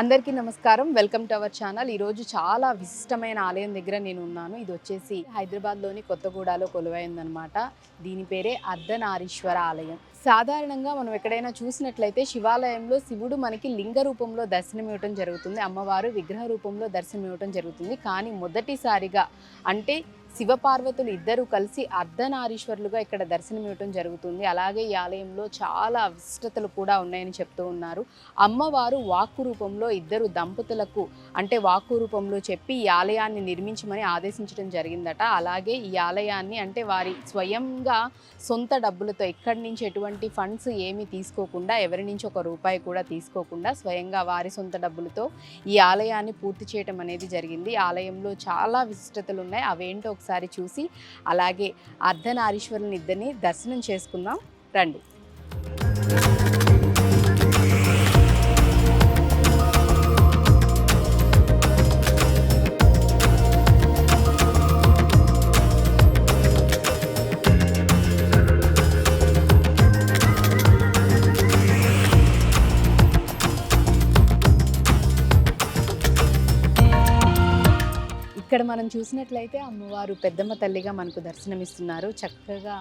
అందరికీ నమస్కారం. Welcome to our channel. ఈరోజు చాలా విశిష్టమైన ఆలయం దగ్గర నేను ఉన్నాను. ఇది వచ్చేసి హైదరాబాద్లోని కొత్తగూడలో కొలువైందనమాట దీని పేరే అర్ధనారీశ్వర ఆలయం. సాధారణంగా మనం ఎక్కడైనా చూసినట్లయితే శివాలయంలో శివుడు మనకి లింగ రూపంలో దర్శనం ఇవ్వటం జరుగుతుంది. అమ్మవారు విగ్రహ రూపంలో దర్శనం ఇవ్వటం జరుగుతుంది. కానీ మొదటిసారిగా అంటే శివపార్వతులు ఇద్దరు కలిసి అర్ధనారీశ్వరులుగా ఇక్కడ దర్శనం ఇవ్వటం జరుగుతుంది. అలాగే ఈ ఆలయంలో చాలా విశిష్టతలు కూడా ఉన్నాయని చెప్తూ ఉన్నారు. అమ్మవారు వాక్కు రూపంలో ఇద్దరు దంపతులకు అంటే వాక్కు రూపంలో చెప్పి ఈ ఆలయాన్ని నిర్మించమని ఆదేశించడం జరిగిందట. అలాగే ఈ ఆలయాన్ని అంటే వారి స్వయంగా సొంత డబ్బులతో ఎక్కడి నుంచి ఎటువంటి ఫండ్స్ ఏమీ తీసుకోకుండా ఎవరి నుంచి ఒక రూపాయి కూడా తీసుకోకుండా స్వయంగా వారి సొంత డబ్బులతో ఈ ఆలయాన్ని పూర్తి చేయటం అనేది జరిగింది. ఆలయంలో చాలా విశిష్టతలు ఉన్నాయి. అవేంటో ఒకసారి చూసి అలాగే అర్ధనారీశ్వరుని ఇద్దరిని దర్శనం చేసుకుందాం. రండి. ఇక్కడ మనం చూసినట్లయితే అమ్మవారు పెద్దమ్మ తల్లిగా మనకు దర్శనమిస్తున్నారు. చక్కగా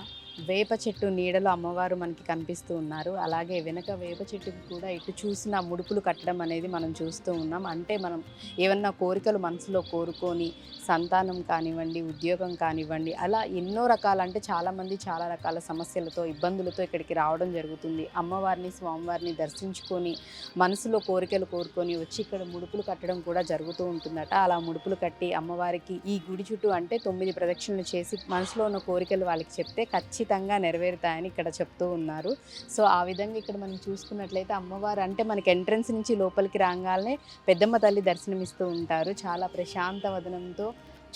వేప చెట్టు నీడలో అమ్మవారు మనకి కనిపిస్తూ ఉన్నారు. అలాగే వెనక వేప చెట్టుకి కూడా ఇటు చూసిన ముడుపులు కట్టడం అనేది మనం చూస్తూ ఉన్నాం. అంటే మనం ఏమన్నా కోరికలు మనసులో కోరుకొని సంతానం కానివ్వండి ఉద్యోగం కానివ్వండి అలా ఎన్నో రకాల అంటే చాలామంది చాలా రకాల సమస్యలతో ఇబ్బందులతో ఇక్కడికి రావడం జరుగుతుంది. అమ్మవారిని స్వామివారిని దర్శించుకొని మనసులో కోరికలు కోరుకొని వచ్చి ఇక్కడ ముడుపులు కట్టడం కూడా జరుగుతూ ఉంటుందట. అలా ముడుపులు కట్టి అమ్మవారికి ఈ గుడి చుట్టూ అంటే తొమ్మిది ప్రదక్షిణలు చేసి మనసులో ఉన్న కోరికలు వాళ్ళకి చెప్తే ఖచ్చితంగా నెరవేరుతాయని ఇక్కడ చెప్తూ ఉన్నారు. సో ఆ విధంగా ఇక్కడ మనం చూసుకున్నట్లయితే అమ్మవారు అంటే మనకి ఎంట్రన్స్ నుంచి లోపలికి రాగానే పెద్దమ్మ తల్లి దర్శనమిస్తూ ఉంటారు. చాలా ప్రశాంత వదనంతో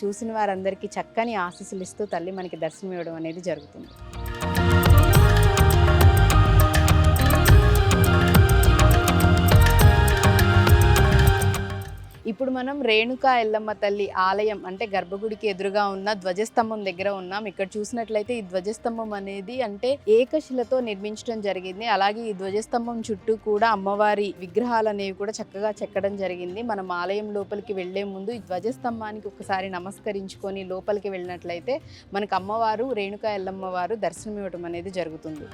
చూసిన వారందరికీ చక్కని ఆశీస్సులు ఇస్తూ తల్లి మనకి దర్శనం ఇవ్వడం అనేది జరుగుతుంది. ఇప్పుడు మనం రేణుకా ఎల్లమ్మ తల్లి ఆలయం అంటే గర్భగుడికి ఎదురుగా ఉన్న ధ్వజస్తంభం దగ్గర ఉన్నాం. ఇక్కడ చూసినట్లయితే ఈ ధ్వజస్తంభం అనేది అంటే ఏకశిలతో నిర్మించడం జరిగింది. అలాగే ఈ ధ్వజస్తంభం చుట్టూ కూడా అమ్మవారి విగ్రహాలు అనేవి కూడా చక్కగా చెక్కడం జరిగింది. మనం ఆలయం లోపలికి వెళ్ళే ముందు ఈ ధ్వజస్తంభానికి ఒకసారి నమస్కరించుకొని లోపలికి వెళ్ళినట్లయితే మనకు అమ్మవారు రేణుకా ఎల్లమ్మ వారు దర్శనం ఇవ్వటం అనేది జరుగుతుంది.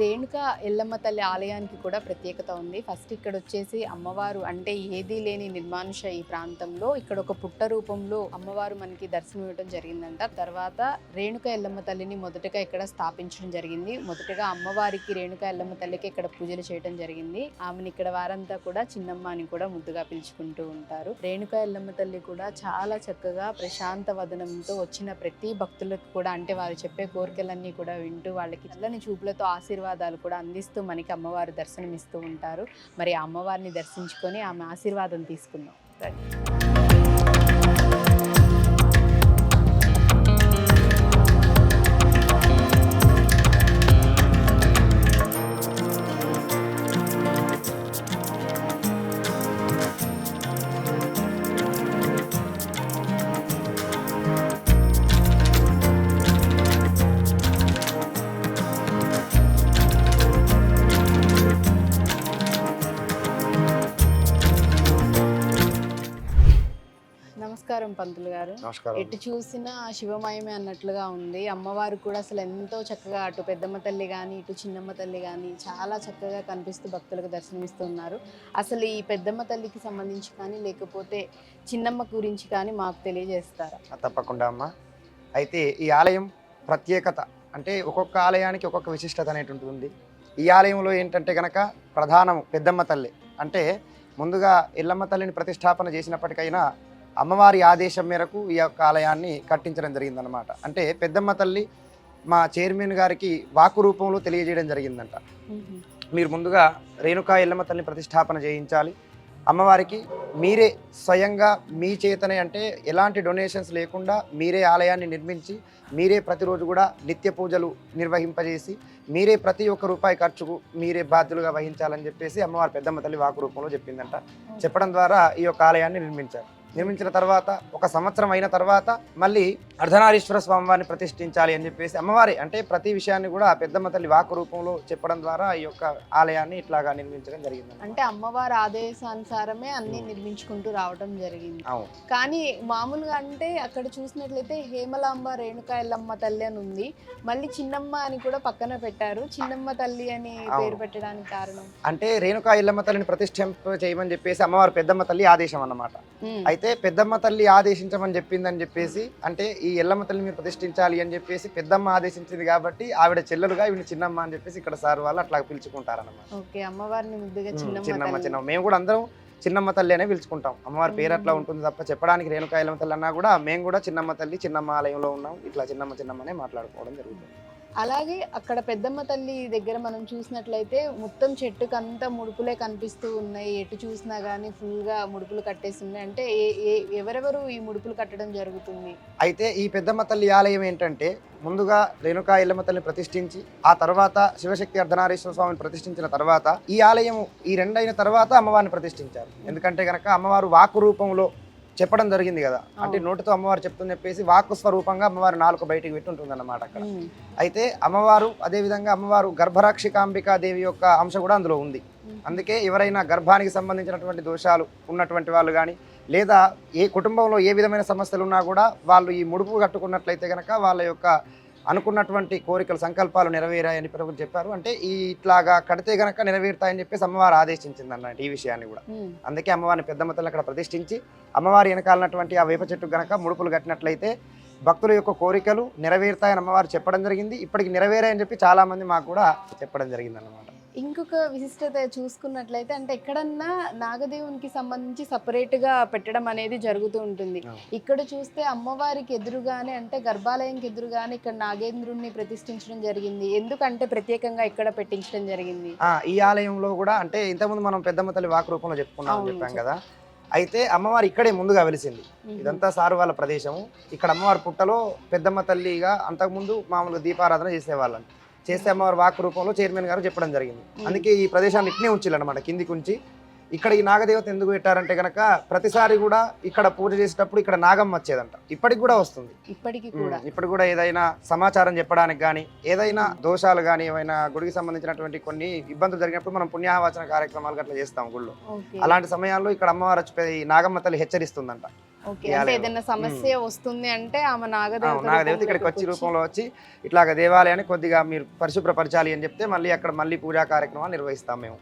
రేణుక ఎల్లమ్మ తల్లి ఆలయానికి కూడా ప్రత్యేకత ఉంది. ఫస్ట్ ఇక్కడ వచ్చేసి అమ్మవారు అంటే ఏదీ లేని నిర్మానుష ఈ ప్రాంతంలో ఇక్కడ ఒక పుట్ట రూపంలో అమ్మవారు మనకి దర్శనం ఇవ్వడం జరిగిందంట. తర్వాత రేణుక ఎల్లమ్మ తల్లిని మొదటగా ఇక్కడ స్థాపించడం జరిగింది. మొదటగా అమ్మవారికి రేణుక ఎల్లమ్మ తల్లికి ఇక్కడ పూజలు చేయడం జరిగింది. ఆమెను ఇక్కడ వారంతా కూడా చిన్నమ్మ అని కూడా ముద్దుగా పిలుచుకుంటూ ఉంటారు. రేణుక ఎల్లమ్మ తల్లి కూడా చాలా చక్కగా ప్రశాంత వదనంతో వచ్చిన ప్రతి భక్తులకు కూడా అంటే వారు చెప్పే కోరికలన్నీ కూడా వింటూ వాళ్ళకి చల్లని చూపులతో ఆశీర్వాదాలు కూడా అందిస్తూ మనకి అమ్మవారు దర్శనమిస్తూ ఉంటారు మరి ఆ అమ్మవారిని దర్శించుకొని ఆమె ఆశీర్వాదం తీసుకుందాం రండి. నమస్కారం పంతులు గారు. ఎటు చూసినా శివమయమే అన్నట్లుగా ఉంది. అమ్మవారు కూడా అసలు ఎంతో చక్కగా అటు పెద్దమ్మ తల్లి కానీ ఇటు చిన్నమ్మ తల్లి కానీ చాలా చక్కగా కనిపిస్తూ భక్తులకు దర్శనమిస్తున్నారు. అసలు ఈ పెద్దమ్మ తల్లికి సంబంధించి కానీ లేకపోతే చిన్నమ్మ గురించి కానీ మాకు తెలియజేస్తారా? తప్పకుండా అమ్మా. అయితే ఈ ఆలయం ప్రత్యేకత అంటే ఒక్కొక్క ఆలయానికి ఒక్కొక్క విశిష్టత అనేటువంటి ఉంది. ఈ ఆలయంలో ఏంటంటే గనక ప్రధానం పెద్దమ్మ తల్లి. అంటే ముందుగా ఎల్లమ్మ తల్లిని ప్రతిష్టాపన చేసినప్పటికైనా అమ్మవారి ఆదేశం మేరకు ఈ యొక్క ఆలయాన్ని కట్టించడం జరిగిందనమాట అంటే పెద్దమ్మ తల్లి మా చైర్మన్ గారికి వాకు రూపంలో తెలియజేయడం జరిగిందంట. మీరు ముందుగా రేణుకా ఎల్లమ్మ తల్లిని ప్రతిష్టాపన చేయించాలి. అమ్మవారికి మీరే స్వయంగా మీ చేతనే అంటే ఎలాంటి డొనేషన్స్ లేకుండా మీరే ఆలయాన్ని నిర్మించి మీరే ప్రతిరోజు కూడా నిత్య పూజలు నిర్వహింపజేసి మీరే ప్రతి ఒక్క రూపాయి ఖర్చుకు మీరే బాధ్యులుగా వహించాలని చెప్పేసి అమ్మవారి పెద్దమ్మ తల్లి వాకు రూపంలో చెప్పిందంట. చెప్పడం ద్వారా ఈ యొక్క ఆలయాన్ని నిర్మించారు. నిర్మించిన తర్వాత ఒక సంవత్సరం అయిన తర్వాత మళ్ళీ అర్ధనారీశ్వర స్వామి వారిని ప్రతిష్ఠించాలి అని చెప్పేసి అమ్మవారి అంటే ప్రతి విషయాన్ని కూడా ఆ పెద్దమ్మ తల్లి వాకు రూపంలో చెప్పడం ద్వారా ఈ యొక్క ఆలయాన్ని ఇట్లాగా నిర్మించడం జరిగింది అంటే అమ్మవారి ఆదేశానుసారమే అన్ని నిర్మించుకుంటూ రావడం జరిగింది. అవును. కానీ మామూలుగా అంటే అక్కడ చూసినట్లయితే హేమలాంబ రేణుకా ఎల్లమ్మ తల్లి అని ఉంది. మళ్ళీ చిన్నమ్మ అని కూడా పక్కన పెట్టారు. చిన్నమ్మ తల్లి అని పేరు. పెట్టడానికి కారణం? అంటే రేణుకా తల్లిని ప్రతిష్ఠింప చేయమని చెప్పేసి అమ్మవారు పెద్దమ్మ తల్లి ఆదేశం అన్నమాట. ఉమ్. అయితే పెద్దమ్మ తల్లి ఆదేశించమని చెప్పిందని చెప్పేసి అంటే ఈ ఎల్లమ్మ తల్లి మీరు ప్రతిష్ఠించాలి అని చెప్పేసి పెద్దమ్మ ఆదేశించింది కాబట్టి ఆవిడ చెల్లెలుగా ఈవిడ చిన్నమ్మ అని చెప్పేసి ఇక్కడ సార్ వాళ్ళు అట్లా పిలుచుకుంటారన్నమాట. ఓకే అమ్మవారిని ముద్దుగా ఉమ్, చిన్నమ్మ మేము కూడా అందరం చిన్నమ్మ తల్లి అనే పిలుచుకుంటాం. అమ్మవారి పేరు అట్లా. ఉంటుంది తప్ప చెప్పడానికి రేణుకా ఎల్లమ్మ తల్లి అన్నా కూడా మేము కూడా చిన్నమ్మ తల్లి చిన్నమ్మ ఆలయంలో ఉన్నాం. ఇట్లా చిన్నమ్మ చిన్నమ్మనే మాట్లాడుకోవడం జరుగుతుంది. అలాగే అక్కడ పెద్దమ్మ తల్లి దగ్గర మనం చూసినట్లయితే మొత్తం చెట్టుకంతా ముడుపులే కనిపిస్తూ ఉన్నాయి. ఎటు చూసినా కానీ ఫుల్గా ముడుపులు కట్టేసి ఉన్నాయి అంటే ఏ ఏ- ఎవరెవరు ఈ ముడుపులు కట్టడం జరుగుతుంది? అయితే ఈ పెద్దమ్మ తల్లి ఆలయం ఏంటంటే ముందుగా రేణుకా ఎల్లమ్మ తల్లిని ప్రతిష్ఠించి ఆ తర్వాత శివశక్తి అర్ధనారీశ్వర స్వామిని ప్రతిష్ఠించిన తర్వాత ఈ ఆలయం ఈ రెండైన తర్వాత అమ్మవారిని ప్రతిష్ఠించారు. ఎందుకంటే కనుక అమ్మవారు వాకు రూపంలో చెప్పడం జరిగింది కదా అంటే. నోటితో అమ్మవారు చెప్తుంది చెప్పేసి వాక్కు స్వరూపంగా అమ్మవారు నాలుగు బయటికి పెట్టి ఉంటుంది అన్నమాట అక్కడ. అయితే అమ్మవారు అదేవిధంగా అమ్మవారు గర్భరాక్షికాంబికా దేవి యొక్క అంశం కూడా అందులో ఉంది. అందుకే ఎవరైనా గర్భానికి సంబంధించినటువంటి దోషాలు ఉన్నటువంటి వాళ్ళు కానీ లేదా ఏ కుటుంబంలో ఏ విధమైన సమస్యలు ఉన్నా కూడా వాళ్ళు ఈ ముడుపు కట్టుకున్నట్లయితే కనుక వాళ్ళ యొక్క అనుకున్నటువంటి కోరికలు సంకల్పాలు నెరవేరాయని ప్రభుత్వం చెప్పారు. అంటే ఈ ఇట్లాగా కడితే గనక నెరవేరుతాయని చెప్పేసి అమ్మవారు ఆదేశించింది అన్నట్టు ఈ విషయాన్ని కూడా. అందుకే అమ్మవారిని పెద్దమ్మ తల్లి అక్కడ ప్రతిష్ఠించి అమ్మవారి వెనకాలన్నటువంటి ఆ వేప చెట్టు గనక ముడుపులు కట్టినట్లయితే భక్తుల యొక్క కోరికలు నెరవేరుతాయని అమ్మవారు చెప్పడం జరిగింది. ఇప్పటికి నెరవేరాయని చెప్పి చాలా మంది మాకు కూడా చెప్పడం జరిగింది అన్నమాట ఇంకొక విశిష్టత చూసుకున్నట్లయితే అంటే ఎక్కడన్నా నాగదేవునికి సంబంధించి separate గా పెట్టడం అనేది జరుగుతూ ఉంటుంది. ఇక్కడ చూస్తే అమ్మవారికి ఎదురుగానే అంటే గర్భాలయంకి ఎదురుగానే ఇక్కడ నాగేంద్రుణ్ణి ప్రతిష్ఠించడం జరిగింది. ఎందుకంటే ప్రత్యేకంగా ఇక్కడ పెట్టించడం జరిగింది. ఆ, ఈ ఆలయంలో కూడా అంటే ఇంతకుముందు మనం పెద్దమ్మ తల్లి వాకు రూపంలో చెప్పుకున్నాం చెప్పాం కదా. అయితే అమ్మవారు ఇక్కడే ముందుగా వెలిసింది. ఇదంతా సారు వాళ్ళ ప్రదేశము. ఇక్కడ అమ్మవారి పుట్టలో పెద్దమ్మ తల్లిగా అంతకుముందు మామూలుగా దీపారాధన చేసేవాళ్ళని చేస్తే అమ్మవారి వాక్ రూపంలో చైర్మన్ గారు చెప్పడం జరిగింది. అందుకే ఈ ప్రదేశాన్ని ఇట్నే ఉంచాలన్నమాట కిందికి ఉంచి. ఇక్కడ ఈ నాగదేవత ఎందుకు పెట్టారంటే గనక ప్రతిసారి కూడా ఇక్కడ పూజ చేసేటప్పుడు ఇక్కడ నాగమ్మ వచ్చేదంట. ఇప్పటికి కూడా వస్తుంది. ఇప్పటికి కూడా. ఇప్పుడు కూడా ఏదైనా సమాచారం చెప్పడానికి కానీ ఏదైనా దోషాలు కానీ ఏమైనా గుడికి సంబంధించినటువంటి కొన్ని ఇబ్బందులు జరిగినప్పుడు మనం పుణ్యాహవాచన కార్యక్రమాలు అట్లా చేస్తాం గుళ్ళో. అలాంటి సమయాల్లో ఇక్కడ అమ్మవారు వచ్చి ఈ నాగమ్మ తల్లి హెచ్చరిస్తుందంట. ఓకే. అంటే. ఏదైనా సమస్య వస్తుంది అంటే ఆమె నాగదేవత నాగదేవత ఇక్కడికి వచ్చి రూపంలో వచ్చి ఇట్లాగ దేవాలయాన్ని కొద్దిగా మీరు పరిశుభ్రపరచాలి అని చెప్తే మళ్ళీ అక్కడ మళ్ళీ పూజా కార్యక్రమాలు నిర్వహిస్తాం మేము.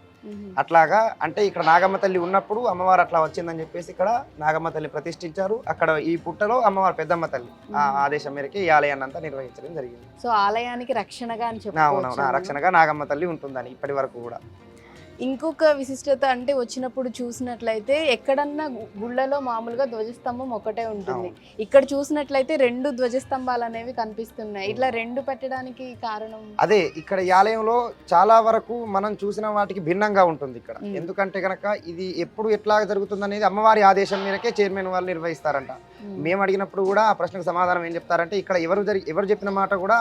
అట్లాగా అంటే ఇక్కడ నాగమ్మ తల్లి ఉన్నప్పుడు అమ్మవారు అట్లా వచ్చిందని చెప్పేసి ఇక్కడ నాగమ్మ తల్లి ప్రతిష్ఠించారు. అక్కడ ఈ పుట్టలో అమ్మవారు పెద్దమ్మ తల్లి ఆ. ఆదేశం మేరకు ఈ ఆలయాన్ని అంతా నిర్వహించడం జరిగింది. సో ఆలయానికి రక్షణగా అని చెప్పుకోవచ్చు రక్షణగా నాగమ్మ తల్లి ఉంటుందని ఇప్పటి వరకు కూడా. ఇంకొక విశిష్టత అంటే వచ్చినప్పుడు చూసినట్లయితే ఎక్కడన్నా గుళ్ళలో మామూలుగా ధ్వజస్తంభం ఒకటే ఉంటుంది. ఇక్కడ చూసినట్లయితే రెండు ధ్వజస్తంభాలు అనేవి కనిపిస్తున్నాయి. ఇట్లా రెండు పెట్టడానికి కారణం? అదే ఇక్కడ ఈ ఆలయంలో చాలా వరకు మనం చూసిన వాటికి భిన్నంగా ఉంటుంది ఇక్కడ. ఎందుకంటే గనక ఇది ఎప్పుడు ఎట్లా జరుగుతుంది అనేది అమ్మవారి ఆదేశం మేరకే చైర్మన్ వాళ్ళు నిర్వహిస్తారంట. మ్మ్. అడిగినప్పుడు కూడా ఆ ప్రశ్నకు సమాధానం ఏం చెప్తారంటే ఇక్కడ ఎవరు జరి ఎవరు చెప్పిన మాట కూడా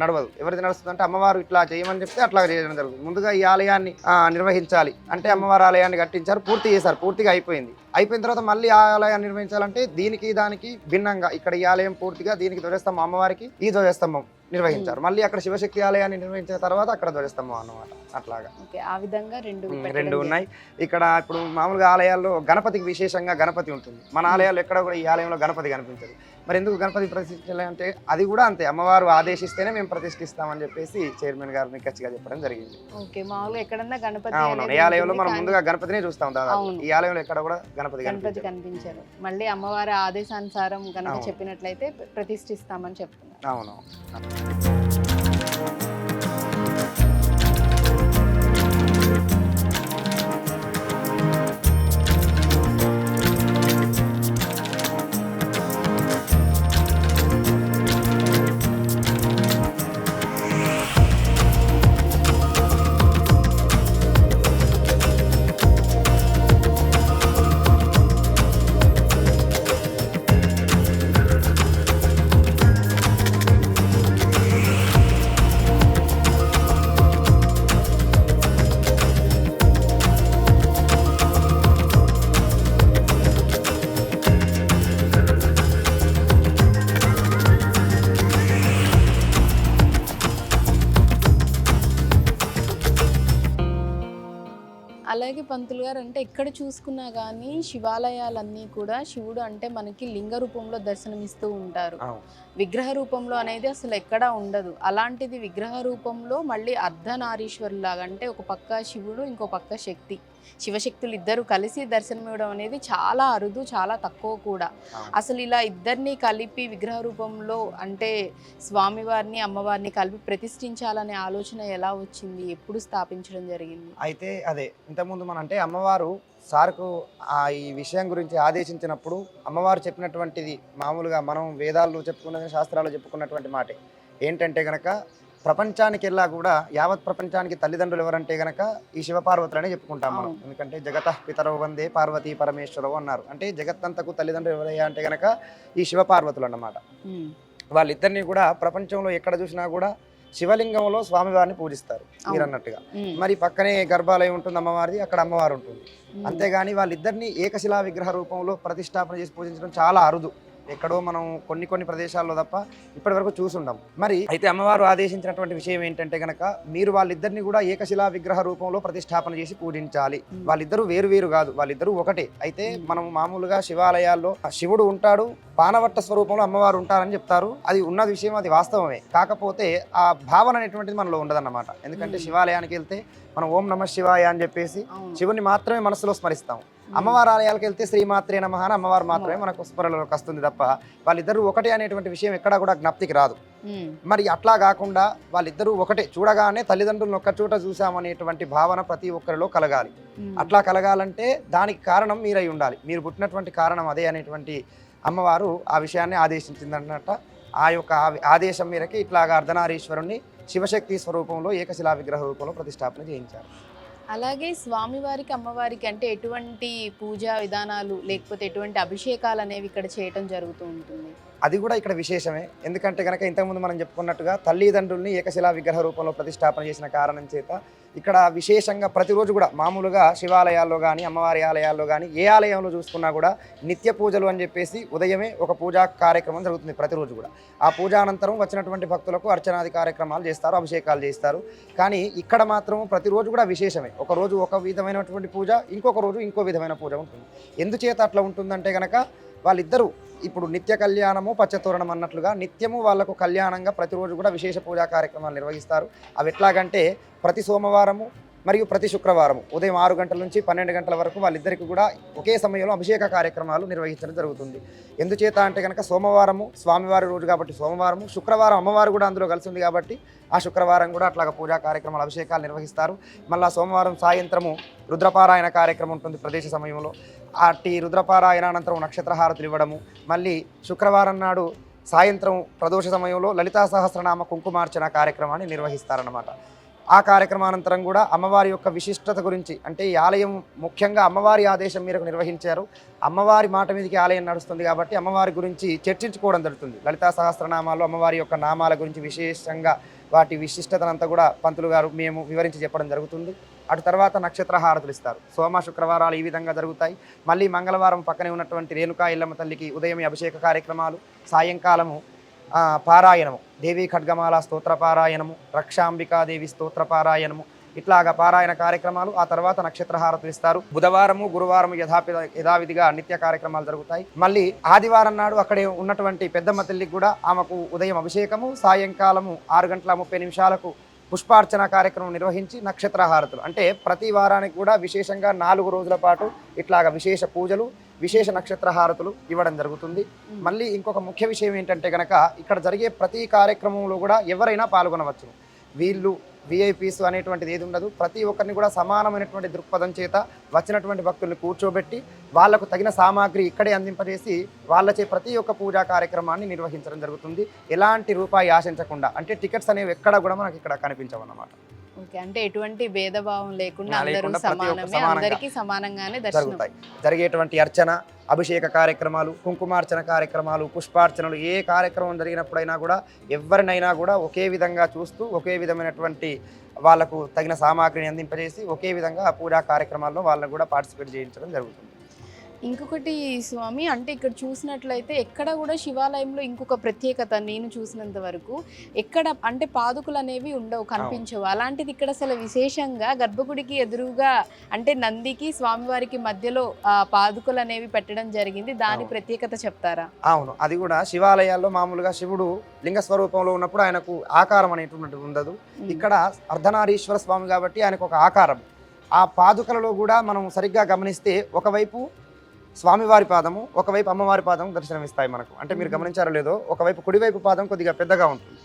నడవదు. ఎవరిది నడుస్తుందంటే అమ్మవారు ఇట్లా చేయమని చెప్తే అట్లా చేయడం జరుగుతుంది. ముందుగా ఈ ఆలయాన్ని ఆ, నిర్వహించాలి. అంటే అమ్మవారి ఆలయాన్ని కట్టించారు పూర్తి చేశారు పూర్తిగా అయిపోయింది. అయిపోయిన తర్వాత మళ్ళీ ఆ ఆలయాన్ని నిర్వహించాలంటే దీనికి దానికి భిన్నంగా ఇక్కడ ఈ ఆలయం పూర్తిగా దీనికి ధ్వజస్తంభం అమ్మవారికి ఈ ధ్వజస్తంభం నిర్వహించారు. మళ్ళీ అక్కడ శివశక్తి ఆలయాన్ని నిర్వహించిన తర్వాత అక్కడ ధ్వజస్తంభం అన్నమాట. అట్లాగా. ఆ విధంగా రెండు పెట్టడం రెండు. ఉన్నాయి. ఇక్కడ ఇప్పుడు మామూలుగా ఆలయాల్లో గణపతికి విశేషంగా గణపతి ఉంటుంది. మన ఆలయాల్లో ఎక్కడ కూడా ఈ ఆలయంలో గణపతి కనిపించదు. మరి ఎందుకు గణపతి ప్రతిష్ఠించాలి అంటే అది కూడా అంతే. అమ్మవారు ఆదేశిస్తేనే మేము ప్రతిష్ఠిస్తామని చెప్పేసి చైర్మన్ గారు నిక్కచ్చిగా చెప్పడం జరిగింది. ఓకే మామూలుగా ఎక్కడన్నా గణపతి అవును ఈ ఆలయంలో మనం ముందుగా గణపతినే చూస్తాం దాదాపు. ఈ ఆలయంలో ఎక్కడ కూడా గణపతి గణపతి కనిపించారు. మళ్ళీ అమ్మవారి ఆదేశానుసారం అవును. చెప్పినట్లయితే ప్రతిష్ఠిస్తామని చెప్తున్నారు. అవును. అంటే ఎక్కడ చూసుకున్నా కానీ శివాలయాలన్నీ కూడా శివుడు అంటే మనకి లింగ రూపంలో దర్శనమిస్తూ ఉంటారు. విగ్రహ రూపంలో అనేది అసలు ఎక్కడా ఉండదు. అలాంటిది విగ్రహ రూపంలో మళ్ళీ అర్ధనారీశ్వరులాగా అంటే ఒక పక్క శివుడు ఇంకో పక్క శక్తి. శివశక్తులు ఇద్దరు కలిసి దర్శనం ఇవ్వడం అనేది చాలా అరుదు చాలా తక్కువ కూడా. అసలు ఇలా ఇద్దరిని కలిపి విగ్రహ రూపంలో అంటే స్వామివారిని అమ్మవారిని కలిపి ప్రతిష్ఠించాలనే ఆలోచన ఎలా వచ్చింది? ఎప్పుడు స్థాపించడం జరిగింది? అయితే అదే ఇంతకుముందు మన అంటే అమ్మవారు సార్కు ఆ ఈ విషయం గురించి ఆదేశించినప్పుడు అమ్మవారు చెప్పినటువంటిది మామూలుగా మనం వేదాల్లో చెప్పుకున్న శాస్త్రాల్లో చెప్పుకున్నటువంటి మాటే. ఏంటంటే గనక ప్రపంచానికి వెళ్ళా కూడా యావత్ ప్రపంచానికి తల్లిదండ్రులు ఎవరంటే గనక ఈ శివపార్వతులనే చెప్పుకుంటాం మనం. ఎందుకంటే జగత పితరవు వందే పార్వతీ పరమేశ్వరవు అన్నారు. అంటే జగత్తంతకు తల్లిదండ్రులు ఎవరయ్యా అంటే గనక ఈ శివపార్వతులు అన్నమాట. వాళ్ళిద్దరిని కూడా ప్రపంచంలో ఎక్కడ చూసినా కూడా శివలింగంలో స్వామివారిని పూజిస్తారు మీరు. అన్నట్టుగా మరి పక్కనే గర్భాలయం ఉంటుంది అమ్మవారిది అక్కడ అమ్మవారు ఉంటుంది. అంతేగాని వాళ్ళిద్దరిని ఏకశిలా విగ్రహ రూపంలో ప్రతిష్టాపన చేసి పూజించడం చాలా అరుదు. ఎక్కడో మనం కొన్ని కొన్ని ప్రదేశాల్లో తప్ప ఇప్పటి వరకు చూసుండం మరి అయితే అమ్మవారు ఆదేశించినటువంటి విషయం ఏంటంటే గనక మీరు వాళ్ళిద్దరిని కూడా ఏకశిలా విగ్రహ రూపంలో ప్రతిష్టాపన చేసి పూజించాలి. వాళ్ళిద్దరూ వేరు వేరు కాదు వాళ్ళిద్దరూ ఒకటే. అయితే. మనం మామూలుగా శివాలయాల్లో ఆ శివుడు ఉంటాడు పానవట్ట స్వరూపంలో అమ్మవారు ఉంటారని చెప్తారు. అది ఉన్నది విషయం అది వాస్తవమే. కాకపోతే ఆ భావన అనేటువంటిది మనలో ఉండదన్నమాట. ఎందుకంటే. శివాలయానికి వెళ్తే మనం ఓం నమ శివాయ అని చెప్పేసి. శివుని మాత్రమే మనసులో స్మరిస్తాం. అమ్మవారి ఆలయాలకు వెళ్తే శ్రీమాత్రే నమ అని అమ్మవారు మాత్రమే మనకు స్మరణలోకి వస్తుంది తప్ప వాళ్ళిద్దరూ ఒకటే అనేటువంటి విషయం ఎక్కడా కూడా జ్ఞప్తికి రాదు. మరి అట్లా కాకుండా వాళ్ళిద్దరూ ఒకటే చూడగానే తల్లిదండ్రులను ఒక్క చోట చూసామనేటువంటి భావన ప్రతి ఒక్కరిలో కలగాలి. అట్లా కలగాలంటే దానికి కారణం మీరై ఉండాలి. మీరు పుట్టినటువంటి కారణం అదే అనేటువంటి అమ్మవారు ఆ విషయాన్ని ఆదేశించిందన్నట్ట ఆ యొక్క ఆదేశం మేరకి ఇట్లాగా అర్ధనారీశ్వరుణ్ణి శివశక్తి స్వరూపంలో ఏకశిలా విగ్రహ రూపంలో ప్రతిష్టాపన చేయించారు. అలాగే స్వామివారికి అమ్మవారికి అంటే ఎటువంటి పూజా విధానాలు లేకపోతే ఎటువంటి అభిషేకాలు అనేవి ఇక్కడ చేయటం జరుగుతూ ఉంటుంది? అది కూడా ఇక్కడ విశేషమే. ఎందుకంటే కనుక ఇంతకుముందు మనం చెప్పుకున్నట్టుగా తల్లిదండ్రుల్ని ఏకశిలా విగ్రహ రూపంలో ప్రతిష్టాపన చేసిన కారణం చేత ఇక్కడ విశేషంగా ప్రతిరోజు కూడా మామూలుగా శివాలయాల్లో కానీ అమ్మవారి ఆలయాల్లో కానీ ఏ ఆలయంలో చూసుకున్నా కూడా నిత్య పూజలు అని చెప్పేసి ఉదయమే ఒక పూజా కార్యక్రమం జరుగుతుంది ప్రతిరోజు కూడా. ఆ పూజ అనంతరం వచ్చినటువంటి భక్తులకు అర్చనాది కార్యక్రమాలు చేస్తారు అభిషేకాలు చేస్తారు. కానీ ఇక్కడ మాత్రం ప్రతిరోజు కూడా విశేషమే. ఒక రోజు ఒక విధమైనటువంటి పూజ ఇంకొక రోజు ఇంకో విధమైన పూజ ఉంటుంది. ఎందుచేత అట్లా ఉంటుందంటే కనుక వాళ్ళిద్దరూ ఇప్పుడు నిత్య కళ్యాణము పచ్చతోరణం అన్నట్లుగా నిత్యము వాళ్ళకు కళ్యాణంగా ప్రతిరోజు కూడా విశేష పూజా కార్యక్రమాలు నిర్వహిస్తారు. అవి ఎట్లాగంటే ప్రతి సోమవారము మరియు ప్రతి శుక్రవారము ఉదయం ఆరు గంటల నుంచి పన్నెండు గంటల వరకు వాళ్ళిద్దరికి కూడా ఒకే సమయంలో అభిషేక కార్యక్రమాలు నిర్వహించడం జరుగుతుంది. ఎందుచేత అంటే కనుక సోమవారము స్వామివారి రోజు కాబట్టి సోమవారము శుక్రవారం అమ్మవారు కూడా అందులో కలిసి ఉంది కాబట్టి ఆ శుక్రవారం కూడా అట్లాగా పూజా కార్యక్రమాలు అభిషేకాలు నిర్వహిస్తారు. మళ్ళీ సోమవారం సాయంత్రము రుద్రపారాయణ కార్యక్రమం ఉంటుంది ప్రదేశ సమయంలో. అట్టి రుద్రపారాయణ అనంతరం నక్షత్రహారతులు ఇవ్వడము మళ్ళీ శుక్రవారం నాడు సాయంత్రం ప్రదోష సమయంలో లలితా సహస్రనామ కుంకుమార్చన కార్యక్రమాన్ని నిర్వహిస్తారన్నమాట. ఆ కార్యక్రమానంతరం కూడా అమ్మవారి యొక్క విశిష్టత గురించి అంటే ఈ ఆలయం ముఖ్యంగా అమ్మవారి ఆదేశం మేరకు నిర్వహించారు. అమ్మవారి మాట మీదకి ఆలయం నడుస్తుంది కాబట్టి అమ్మవారి గురించి చర్చించుకోవడం జరుగుతుంది. లలితా సహస్రనామాలు అమ్మవారి యొక్క నామాల గురించి విశేషంగా వాటి విశిష్టతనంతా కూడా పంతులు గారు మేము వివరించి చెప్పడం జరుగుతుంది. అటు తర్వాత నక్షత్ర హారతులు ఇస్తారు. సోమ శుక్రవారాలు ఈ విధంగా జరుగుతాయి. మళ్ళీ మంగళవారం పక్కనే ఉన్నటువంటి రేణుకా ఇల్లమ్మ తల్లికి ఉదయం అభిషేక కార్యక్రమాలు. సాయంకాలము పారాయణము. దేవీ ఖడ్గమాల స్తోత్ర పారాయణము రక్షాంబికాదేవి స్తోత్ర పారాయణము. ఇట్లాగ పారాయణ కార్యక్రమాలు ఆ తర్వాత నక్షత్ర హారతులు ఇస్తారు. బుధవారము గురువారము యథాపి యథావిధిగా నిత్య కార్యక్రమాలు జరుగుతాయి. మళ్ళీ ఆదివారం నాడు అక్కడే ఉన్నటువంటి పెద్దమ్మ తల్లికి కూడా ఆమెకు ఉదయం అభిషేకము సాయంకాలము ఆరు గంటల ముప్పై నిమిషాలకు పుష్పార్చన కార్యక్రమం నిర్వహించి నక్షత్ర హారతులు అంటే ప్రతి వారానికి కూడా విశేషంగా నాలుగు రోజుల పాటు ఇట్లాగా విశేష పూజలు విశేష నక్షత్ర హారతులు ఇవ్వడం జరుగుతుంది. మళ్ళీ ఇంకొక ముఖ్య విషయం ఏంటంటే కనుక ఇక్కడ జరిగే ప్రతి కార్యక్రమంలో కూడా ఎవరైనా పాల్గొనవచ్చు. వీళ్ళు విఐపీస్ అనేటువంటిది ఏది ఉండదు. ప్రతి ఒక్కరిని కూడా సమానమైనటువంటి దృక్పథం చేత వచ్చినటువంటి భక్తుల్ని కూర్చోబెట్టి వాళ్ళకు తగిన సామాగ్రి ఇక్కడే అందింపజేసి వాళ్ళచే ప్రతి ఒక్క పూజా కార్యక్రమాన్ని నిర్వహించడం జరుగుతుంది. ఎలాంటి రూపాయి ఆశించకుండా అంటే టికెట్స్ అనేవి ఎక్కడ కూడా మనకి ఇక్కడ కనిపించవన్నమాట ఓకే. అంటే ఎటువంటి భేదభావం లేకుండా అందరూ సమానమే అందరికీ సమానంగానే జరుగుతాయి. జరిగేటువంటి అర్చన అభిషేక కార్యక్రమాలు కుంకుమార్చన కార్యక్రమాలు పుష్పార్చనలు ఏ కార్యక్రమం జరిగినప్పుడైనా కూడా ఎవరినైనా కూడా ఒకే విధంగా చూస్తూ ఒకే విధమైనటువంటి వాళ్ళకు తగిన సామాగ్రిని అందింపజేసి ఒకే విధంగా ఆ పూజా కార్యక్రమాల్లో వాళ్ళని కూడా పార్టిసిపేట్ చేయించడం జరుగుతుంది. ఇంకొకటి స్వామి అంటే ఇక్కడ చూసినట్లయితే ఎక్కడ కూడా శివాలయంలో ఇంకొక ప్రత్యేకత నేను చూసినంత వరకు ఎక్కడ అంటే పాదుకులు అనేవి ఉండవు కనిపించవు. అలాంటిది ఇక్కడ అసలు విశేషంగా గర్భగుడికి ఎదురుగా అంటే నందికి స్వామివారికి మధ్యలో ఆ పాదుకులు అనేవి పెట్టడం జరిగింది. దాని. ప్రత్యేకత చెప్తారా? అవును. అది కూడా శివాలయాల్లో మామూలుగా శివుడు లింగ స్వరూపంలో ఉన్నప్పుడు ఆయనకు ఆకారం అనేటువంటిది ఉండదు. ఇక్కడ అర్ధనారీశ్వర స్వామి కాబట్టి ఆయనకు ఒక ఆకారం. ఆ పాదుకలలో కూడా మనం సరిగ్గా గమనిస్తే ఒకవైపు స్వామివారి పాదము ఒకవైపు అమ్మవారి పాదం దర్శనమిస్తాయి మనకు. అంటే మీరు. గమనించారో లేదో ఒకవైపు కుడివైపు పాదం కొద్దిగా పెద్దగా ఉంటుంది.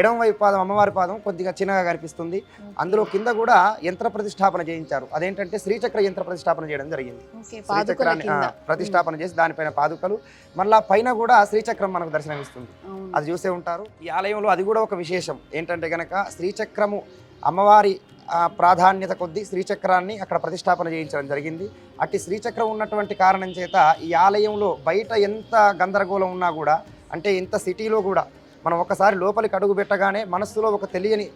ఎడమ వైపు పాదం అమ్మవారి పాదం కొద్దిగా చిన్నగా కనిపిస్తుంది. అందులో కింద కూడా యంత్ర ప్రతిష్టాపన చేయించారు. అదేంటంటే శ్రీచక్ర యంత్ర ప్రతిష్టాపన చేయడం జరిగింది. శ్రీచక్రాన్ని ప్రతిష్టాపన చేసి దానిపైన పాదుకలు. మళ్ళా పైన కూడా శ్రీచక్రం మనకు దర్శనమిస్తుంది. అది చూసే ఉంటారు. ఈ ఆలయంలో అది కూడా ఒక విశేషం. ఏంటంటే గనక శ్రీచక్రము అమ్మవారి ప్రాధాన్యత కొద్దీ శ్రీచక్రాన్ని అక్కడ ప్రతిష్టాపన చేయించడం జరిగింది. అట్టి శ్రీచక్రం ఉన్నటువంటి కారణం చేత ఈ ఆలయంలో బయట ఎంత గందరగోళం ఉన్నా కూడా అంటే ఇంత సిటీలో కూడా మనం ఒకసారి లోపలికి అడుగు పెట్టగానే మనస్సులో ఒక తెలియని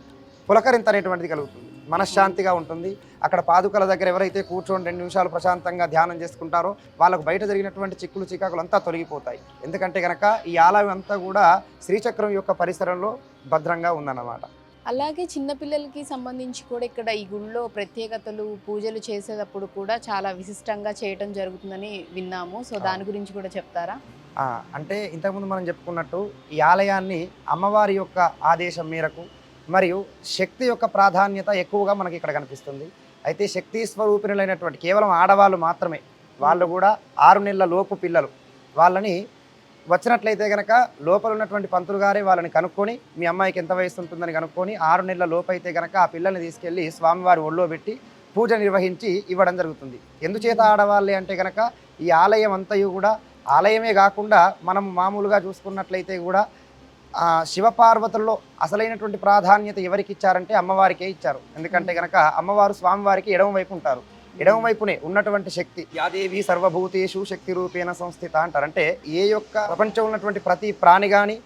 పులకరింత అనేటువంటిది కలుగుతుంది. మనశ్శాంతిగా ఉంటుంది. అక్కడ పాదుకల దగ్గర ఎవరైతే కూర్చొని రెండు నిమిషాలు ప్రశాంతంగా ధ్యానం చేసుకుంటారో వాళ్ళకు బయట జరిగినటువంటి చిక్కులు చికాకులు అంతా తొలగిపోతాయి. ఎందుకంటే కనుక ఈ ఆలయం అంతా కూడా శ్రీచక్రం యొక్క పరిసరంలో భద్రంగా ఉందన్నమాట. అలాగే చిన్నపిల్లలకి సంబంధించి కూడా ఇక్కడ ఈ గుళ్ళో ప్రత్యేకతలు పూజలు చేసేటప్పుడు కూడా చాలా విశిష్టంగా చేయటం జరుగుతుందని విన్నాము. సో దాని గురించి కూడా చెప్తారా? అంటే ఇంతకుముందు మనం చెప్పుకున్నట్టు ఈ ఆలయాన్ని అమ్మవారి యొక్క ఆదేశం మేరకు మరియు శక్తి యొక్క ప్రాధాన్యత ఎక్కువగా మనకి ఇక్కడ కనిపిస్తుంది. అయితే శక్తి స్వరూపిణులైనటువంటి కేవలం ఆడవాళ్ళు మాత్రమే. వాళ్ళు కూడా ఆరు నెలల లోపు పిల్లలు. వాళ్ళని వచ్చినట్లయితే కనుక లోపల ఉన్నటువంటి పంతులు గారే వాళ్ళని కనుక్కొని మీ అమ్మాయికి ఎంత వయసు ఉంటుందని కనుక్కొని ఆరు నెలల లోపు అయితే కనుక ఆ పిల్లల్ని తీసుకెళ్ళి స్వామివారి ఒళ్ళో పెట్టి పూజ నిర్వహించి ఇవ్వడం జరుగుతుంది. ఎందుచేత ఆడవాళ్ళే అంటే కనుక ఈ ఆలయం అంతయు కూడా ఆలయమే కాకుండా మనం మామూలుగా చూసుకున్నట్లయితే కూడా శివపార్వతుల్లో అసలైనటువంటి ప్రాధాన్యత ఎవరికి ఇచ్చారంటే అమ్మవారికే ఇచ్చారు. ఎందుకంటే కనుక అమ్మవారు స్వామివారికి ఎడమ వైపు ఉంటారు. ఎడమ వైపునే ఉన్నటువంటి శక్తి. యాదేవి సర్వభూతేషు శక్తి రూపేణ సంస్థిత అంటారు. అంటే ఏ యొక్క ప్రపంచం ఉన్నటువంటి ప్రతి ప్రాణి కానీ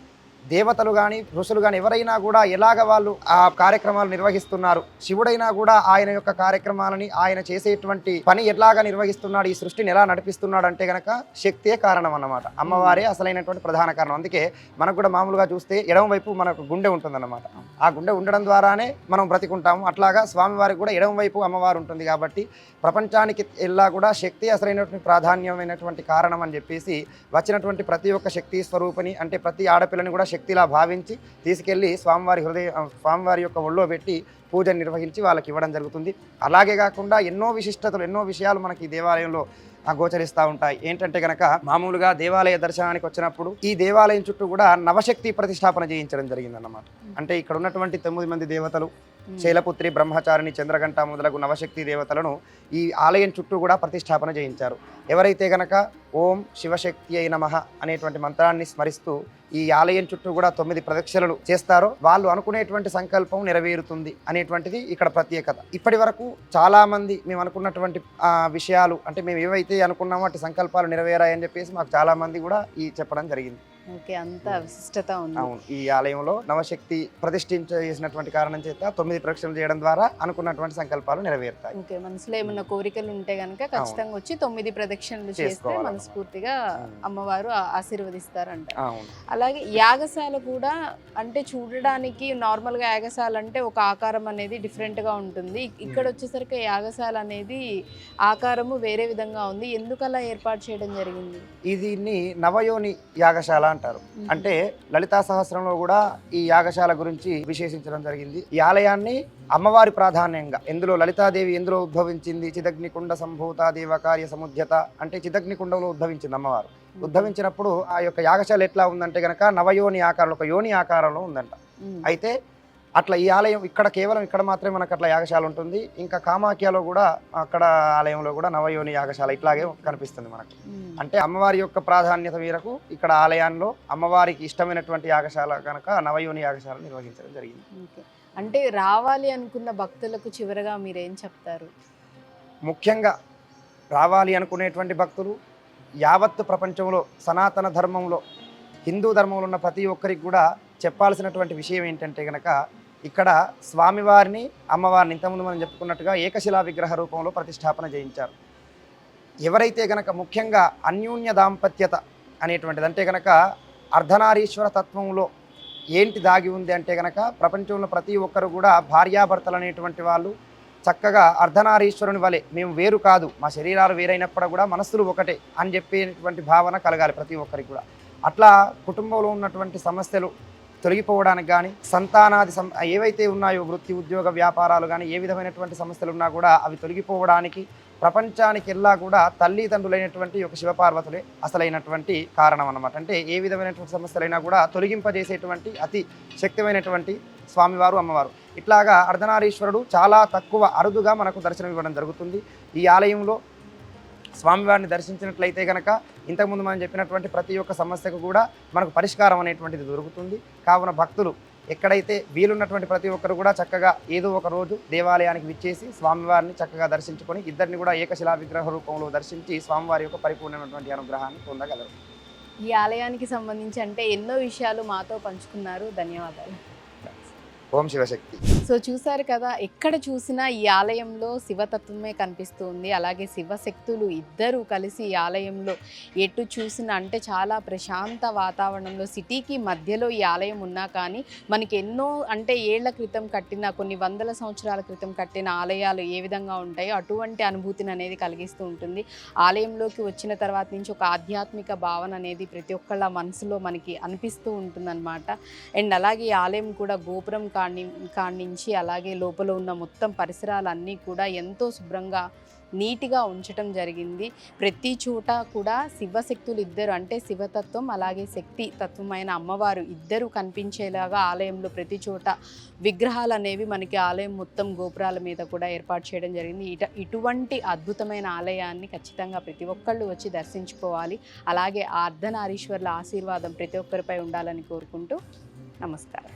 దేవతలు కానీ ఋషులు కానీ ఎవరైనా కూడా ఎలాగ వాళ్ళు ఆ కార్యక్రమాలు నిర్వహిస్తున్నారు శివుడైనా కూడా ఆయన యొక్క కార్యక్రమాలని ఆయన చేసేటువంటి పని ఎలాగా నిర్వహిస్తున్నాడు ఈ సృష్టిని ఎలా నడిపిస్తున్నాడు అంటే గనక శక్తియే కారణం అన్నమాట. అమ్మవారే అసలైనటువంటి ప్రధాన కారణం. అందుకే మనకు కూడా మామూలుగా చూస్తే ఎడమ వైపు మనకు గుండె ఉంటుందన్నమాట. ఆ గుండె ఉండడం ద్వారానే మనం బ్రతికుంటాము. అట్లాగా స్వామివారికి కూడా ఎడమ వైపు అమ్మవారు ఉంటుంది కాబట్టి ప్రపంచానికి ఎల్లా కూడా శక్తి అసలైనటువంటి ప్రాధాన్యమైనటువంటి కారణం అని చెప్పేసి వచ్చినటువంటి ప్రతి ఒక్క శక్తి స్వరూపిణి అంటే ప్రతి ఆడపిల్లని కూడా శక్తిలా భావించి తీసుకెళ్ళి స్వామివారి హృదయ స్వామివారి యొక్క ఒళ్ళో పెట్టి పూజ నిర్వహించి వాళ్ళకి ఇవ్వడం జరుగుతుంది. అలాగే కాకుండా ఎన్నో విశిష్టతలు ఎన్నో విషయాలు మనకి ఈ దేవాలయంలో ఆ, గోచరిస్తూ ఉంటాయి. ఏంటంటే గనక మామూలుగా దేవాలయ దర్శనానికి వచ్చినప్పుడు ఈ దేవాలయం చుట్టూ కూడా నవశక్తి ప్రతిష్టాపన చేయించడం జరిగిందన్నమాట. అంటే ఇక్కడ ఉన్నటువంటి తొమ్మిది మంది దేవతలు. శైలపుత్రి బ్రహ్మచారిణి చంద్రగంట మొదలగు నవశక్తి దేవతలను ఈ ఆలయం చుట్టూ కూడా ప్రతిష్టాపన చేయించారు. ఎవరైతే గనక ఓం శివశక్తి అయి నమః అనేటువంటి మంత్రాన్ని స్మరిస్తూ ఈ ఆలయం చుట్టూ కూడా తొమ్మిది ప్రదక్షిణలు చేస్తారో వాళ్ళు అనుకునేటువంటి సంకల్పం నెరవేరుతుంది అనేటువంటిది ఇక్కడ ప్రత్యేకత. ఇప్పటి వరకు చాలామంది మేము అనుకున్నటువంటి విషయాలు అంటే మేము ఏవైతే అనుకున్నామో అటు సంకల్పాలు నెరవేరాయని చెప్పేసి మాకు చాలామంది కూడా ఈ చెప్పడం జరిగింది. ఓకే అంత విశిష్టత ఉంది. అవును ఈ ఆలయంలో నవశక్తి ప్రతిష్ఠించ చేసినటువంటి కారణం చేత తొమ్మిది ప్రదక్షిణలు చేయడం ద్వారా అనుకున్నటువంటి సంకల్పాలు నెరవేరుతాయి. ఓకే మనసులో ఏమన్నా కోరికలు ఉంటే గనక ఖచ్చితంగా వచ్చి తొమ్మిది ప్రదక్షిణలు చేస్తే. మనస్ఫూర్తిగా. అమ్మవారు ఆ- ఆశీర్వదిస్తారంట. అవును. అలాగే యాగశాల కూడా అంటే చూడడానికి నార్మల్గా యాగశాల అంటే ఒక ఆకారం అనేది డిఫరెంట్గా ఉంటుంది. ఇక్- ఇక్కడ. వచ్చేసరికి యాగశాల అనేది ఆకారము వేరే విధంగా ఉంది. ఎందుకు అలా ఏర్పాటు చేయడం జరిగింది? ఇది దీన్ని నవయోని యాగశాల అంటారు. అంటే లలితా సహస్రంలో కూడా ఈ యాగశాల గురించి విశేషించడం జరిగింది. ఈ ఆలయాన్ని అమ్మవారి ప్రాధాన్యంగా ఎందులో లలితాదేవి ఎందులో ఉద్భవించింది చిదగ్నికుండ సంభూత దేవకార్య సముద్యత అంటే చిదగ్నికుండంలో ఉద్భవించింది అమ్మవారు. ఉద్భవించినప్పుడు ఆ యొక్క యాగశాల ఎట్లా ఉందంటే గనక నవయోని ఆకారంలో ఒక యోని ఆకారంలో ఉందంట. అయితే అట్లా ఈ ఆలయం ఇక్కడ కేవలం ఇక్కడ మాత్రమే మనకు అట్లా యాగశాల ఉంటుంది ఇంకా కామాఖ్యలో కూడా అక్కడ ఆలయంలో కూడా నవయోని యాగశాల ఇట్లాగే కనిపిస్తుంది మనకు. అంటే అమ్మవారి యొక్క ప్రాధాన్యత మేరకు ఇక్కడ ఆలయాల్లో అమ్మవారికి ఇష్టమైనటువంటి యాగశాల కనుక నవయోని యాగశాల నిర్వహించడం జరిగింది. అంటే రావాలి అనుకున్న భక్తులకు చివరగా మీరేం చెప్తారు ముఖ్యంగా రావాలి అనుకునేటువంటి భక్తులు యావత్తు ప్రపంచంలో సనాతన ధర్మంలో హిందూ ధర్మంలో ఉన్న ప్రతి ఒక్కరికి కూడా చెప్పాల్సినటువంటి విషయం ఏంటంటే కనుక ఇక్కడ స్వామివారిని అమ్మవారిని ఇంతకుముందు మనం చెప్పుకున్నట్టుగా ఏకశిలా విగ్రహ రూపంలో ప్రతిష్టాపన చేయించారు. ఎవరైతే గనక ముఖ్యంగా అన్యోన్య దాంపత్యత అనేటువంటిది అంటే గనక అర్ధనారీశ్వర తత్వంలో ఏంటి దాగి ఉంది అంటే గనక ప్రపంచంలో ప్రతి ఒక్కరు కూడా భార్యాభర్తలు అనేటువంటి వాళ్ళు చక్కగా అర్ధనారీశ్వరుని వలె మేము వేరు కాదు మా శరీరాలు వేరైనప్పుడు కూడా మనస్సులు ఒకటే అని చెప్పేటువంటి భావన కలగాలి ప్రతి ఒక్కరికి కూడా. అట్లా కుటుంబంలో ఉన్నటువంటి సమస్యలు తొలగిపోవడానికి కానీ సంతానాది సం ఏవైతే ఉన్నాయో వృత్తి ఉద్యోగ వ్యాపారాలు కానీ ఏ విధమైనటువంటి సమస్యలు ఉన్నా కూడా అవి తొలగిపోవడానికి ప్రపంచానికి ఎల్లా కూడా తల్లిదండ్రులైనటువంటి ఒక శివపార్వతులే అసలైనటువంటి కారణం అన్నమాట. అంటే ఏ విధమైనటువంటి సమస్యలైనా కూడా తొలగింపజేసేటువంటి అతి శక్తిమైనటువంటి స్వామివారు అమ్మవారు. ఇట్లాగా అర్ధనారీశ్వరుడు చాలా తక్కువ అరుదుగా మనకు దర్శనం ఇవ్వడం జరుగుతుంది. ఈ ఆలయంలో స్వామివారిని దర్శించినట్లయితే కనుక ఇంతకుముందు మనం చెప్పినటువంటి ప్రతి ఒక్క సమస్యకు కూడా మనకు పరిష్కారం అనేటువంటిది దొరుకుతుంది. కావున భక్తులు ఎక్కడైతే వీలున్నటువంటి ప్రతి ఒక్కరు కూడా చక్కగా ఏదో ఒక రోజు దేవాలయానికి విచ్చేసి స్వామివారిని చక్కగా దర్శించుకొని ఇద్దరిని కూడా ఏకశిలా విగ్రహ రూపంలో దర్శించి స్వామివారి యొక్క పరిపూర్ణమైనటువంటి అనుగ్రహాన్ని పొందగలరు. ఈ ఆలయానికి సంబంధించి అంటే ఎన్నో విషయాలు మాతో పంచుకున్నారు. ధన్యవాదాలు. ఓం శివశక్తి సో చూసారు కదా ఎక్కడ చూసినా ఈ ఆలయంలో శివతత్వమే కనిపిస్తుంది. అలాగే శివశక్తులు ఇద్దరు కలిసి ఈ ఆలయంలో ఎటు చూసినా అంటే చాలా ప్రశాంత వాతావరణంలో సిటీకి మధ్యలో ఈ ఆలయం ఉన్నా కానీ మనకి ఎన్నో అంటే ఏళ్ళ క్రితం కట్టిన కొన్ని వందల సంవత్సరాల క్రితం కట్టిన ఆలయాలు ఏ విధంగా ఉంటాయో అటువంటి అనుభూతిని అనేది కలిగిస్తూ ఉంటుంది. ఆలయంలోకి వచ్చిన తర్వాత నుంచి ఒక ఆధ్యాత్మిక భావన అనేది ప్రతి ఒక్కళ్ళ మనసులో మనకి అనిపిస్తూ ఉంటుందన్నమాట. అండ్ అలాగే ఈ ఆలయం కూడా గోపురం కాడి కాడి నుంచి అలాగే లోపల ఉన్న మొత్తం పరిసరాలన్నీ కూడా ఎంతో శుభ్రంగా నీట్గా ఉంచటం జరిగింది. ప్రతి చోట కూడా శివశక్తులు ఇద్దరు అంటే శివతత్వం అలాగే శక్తి తత్వమైన అమ్మవారు ఇద్దరు కనిపించేలాగా ఆలయంలో ప్రతి చోట విగ్రహాలు అనేవి మనకి ఆలయం మొత్తం గోపురాల మీద కూడా ఏర్పాటు చేయడం జరిగింది. ఇట ఇటువంటి అద్భుతమైన ఆలయాన్ని ఖచ్చితంగా ప్రతి ఒక్కళ్ళు వచ్చి దర్శించుకోవాలి. అలాగే ఆ అర్ధనారీశ్వర్ల ఆశీర్వాదం ప్రతి ఒక్కరిపై ఉండాలని కోరుకుంటూ నమస్కారం.